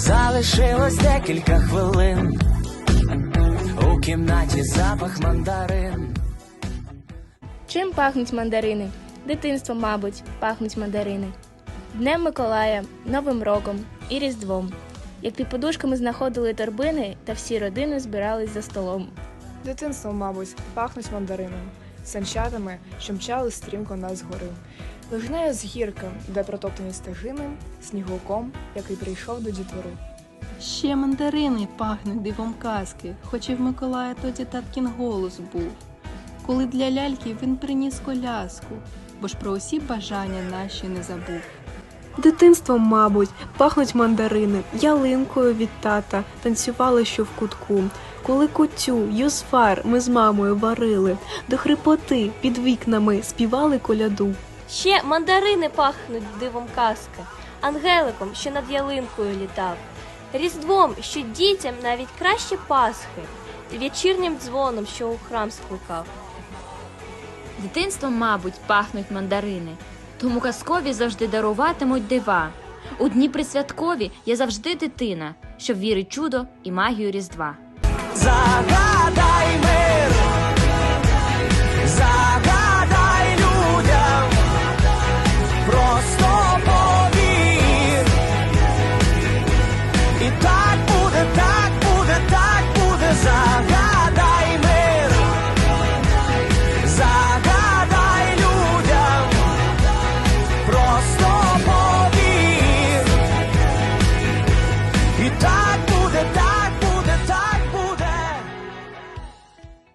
Залишилось декілька хвилин. У кімнаті запах мандарин. Чим пахнуть мандарини? Дитинством, мабуть, пахнуть мандарини. Днем Миколая, Новим роком і Різдвом. Як під подушками знаходили торбини, та всі родини збирались за столом. Дитинством, мабуть, пахнуть мандаринами, санчатами, що мчали стрімко нас згори. Вигнає з гірки, де протоптані стежини, снігуком, який прийшов до дітвори. Ще мандарини пахнуть дивом казки, хоч і в Миколая тоді таткін голос був. Коли для ляльки він приніс коляску, бо ж про усі бажання наші не забув. Дитинством, мабуть, пахнуть мандарини, ялинкою від тата, танцювали що в кутку. Коли кутю, юсфар ми з мамою варили, до хрипоти під вікнами співали коляду. Ще мандарини пахнуть дивом казки, ангеликом, що над ялинкою літав, різдвом, що дітям навіть краще Пасхи, вечірнім дзвоном, що у храм скликав. Дитинством, мабуть, пахнуть мандарини, тому казкові завжди даруватимуть дива. У дні присвяткові я завжди дитина, що вірить чудо і магію Різдва. Загадай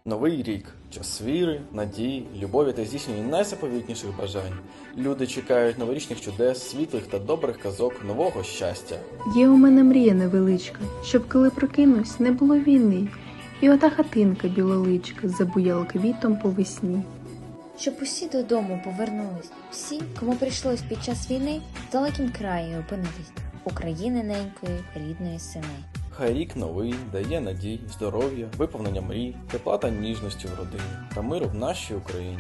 Новий рік час віри, надії, любові та здійснення найзаповітніших бажань. Люди чекають новорічних чудес, світлих та добрих казок, нового щастя. Є у мене мрія невеличка, щоб коли прокинусь, не було війни. І ота хатинка білоличка забуяла квітом по весні. Щоб усі додому повернулись, всі, кому прийшлось під час війни в далекім краї опинитись, України ненької, рідної сини. Хай рік новий дає надій, здоров'я, виповнення мрій, тепла та ніжності в родині та миру в нашій Україні.